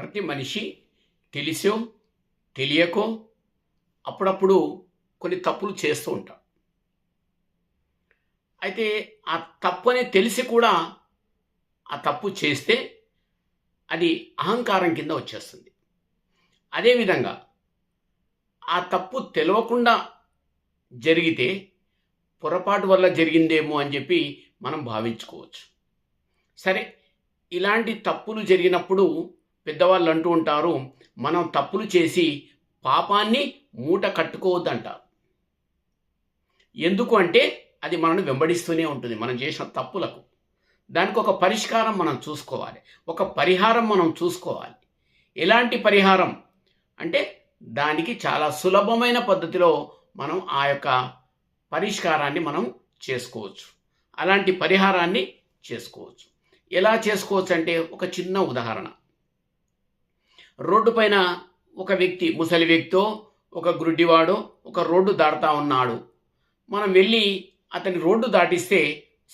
ప్రతి మనిషి తెలిసో తెలియకో అప్పుడప్పుడు కొన్ని తప్పులు చేస్తూ ఉంటాం. అయితే ఆ తప్పు అని తెలిసి కూడా ఆ తప్పు చేస్తే అది అహంకారం కింద వచ్చేస్తుంది. అదేవిధంగా ఆ తప్పు తెలియకుండా జరిగితే పొరపాటు వల్ల జరిగిందేమో అని చెప్పి మనం భావించుకోవచ్చు. సరే ఇలాంటి తప్పులు జరిగినప్పుడు పెద్దవాళ్ళు అంటూ ఉంటారు మనం తప్పులు చేసి పాపాన్ని మూట కట్టుకోవద్దంటారు ఎందుకు అంటే అది మనల్ని వెంబడిస్తూనే ఉంటుంది మనం చేసిన తప్పులకు. దానికి ఒక పరిష్కారం మనం చూసుకోవాలి ఒక పరిహారం మనం చూసుకోవాలి. ఎలాంటి పరిహారం? అంటే దానికి చాలా సులభమైన పద్ధతిలో మనం ఆ యొక్క పరిష్కారాన్ని మనం చేసుకోవచ్చు. అలాంటి పరిహారాన్ని చేసుకోవచ్చు. ఎలా చేసుకోవచ్చు అంటే ఒక చిన్న ఉదాహరణ. రోడ్డు పైన ఒక వ్యక్తి ముసలి వ్యక్తో ఒక గుడ్డివాడో ఒక రోడ్డు దాటుతా ఉన్నాడు. మనం వెళ్ళి అతని రోడ్డు దాటిస్తే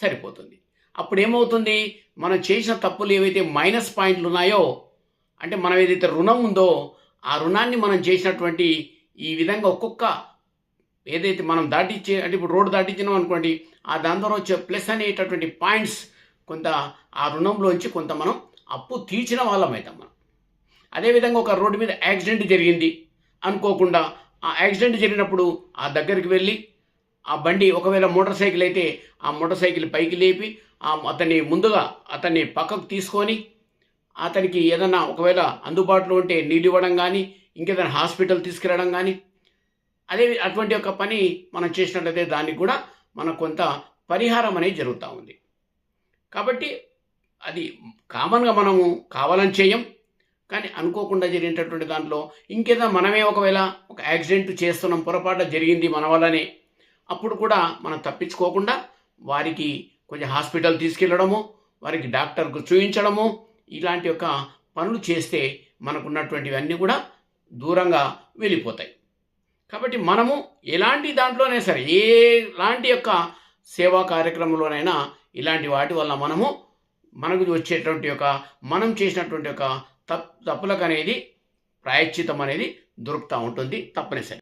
సరిపోతుంది. అప్పుడు ఏమవుతుంది మనం చేసిన తప్పులు ఏవైతే మైనస్ పాయింట్లు ఉన్నాయో అంటే మనం ఏదైతే రుణం ఉందో ఆ రుణాన్ని మనం చేసినటువంటి ఈ విధంగా ఒక్కొక్క ఏదైతే మనం దాటించే అంటే ఇప్పుడు రోడ్డు దాటించినాం అనుకోండి ఆ దాని ద్వారా వచ్చే ప్లస్ అనేటటువంటి పాయింట్స్ కొంత ఆ రుణంలోంచి కొంత మనం అప్పు తీర్చిన వాళ్ళం అవుతాం మనం. అదేవిధంగా ఒక రోడ్డు మీద యాక్సిడెంట్ జరిగింది అనుకోకుండా ఆ యాక్సిడెంట్ జరిగినప్పుడు ఆ దగ్గరికి వెళ్ళి ఆ బండి ఒకవేళ మోటార్ సైకిల్ అయితే ఆ మోటార్ సైకిల్ పైకి లేపి ఆ అతన్ని ముందుగా అతన్ని పక్కకు తీసుకొని అతనికి ఏదన్నా ఒకవేళ అందుబాటులో ఉంటే నీళ్ళు ఇవ్వడం కానీ ఇంకేదైనా హాస్పిటల్ తీసుకెళ్ళడం కానీ అదే అటువంటి ఒక పని మనం చేసినట్లయితే దానికి కూడా మనకు కొంత పరిహారం అనేది జరుగుతూ ఉంది. కాబట్టి అది కామన్గా మనము కావాలని చేయం. కానీ అనుకోకుండా జరిగినటువంటి దాంట్లో ఇంకేదో మనమే ఒకవేళ ఒక యాక్సిడెంట్ చేస్తున్నాం పొరపాటు జరిగింది మన వల్లనే. అప్పుడు కూడా మనం తప్పించుకోకుండా వారికి కొంచెం హాస్పిటల్ తీసుకెళ్ళడము వారికి డాక్టర్కు చూపించడము ఇలాంటి యొక్క పనులు చేస్తే మనకున్నటువంటివన్నీ కూడా దూరంగా వెళ్ళిపోతాయి. కాబట్టి మనము ఎలాంటి దాంట్లోనే సరే ఎలాంటి యొక్క సేవా కార్యక్రమంలోనైనా ఇలాంటి వాటి వల్ల మనము మనకు వచ్చేటువంటి యొక్క మనం చేసినటువంటి యొక్క తప్పులకు అనేది ప్రాయశ్చితం అనేది దొరుకుతూ ఉంటుంది తప్పనిసరి.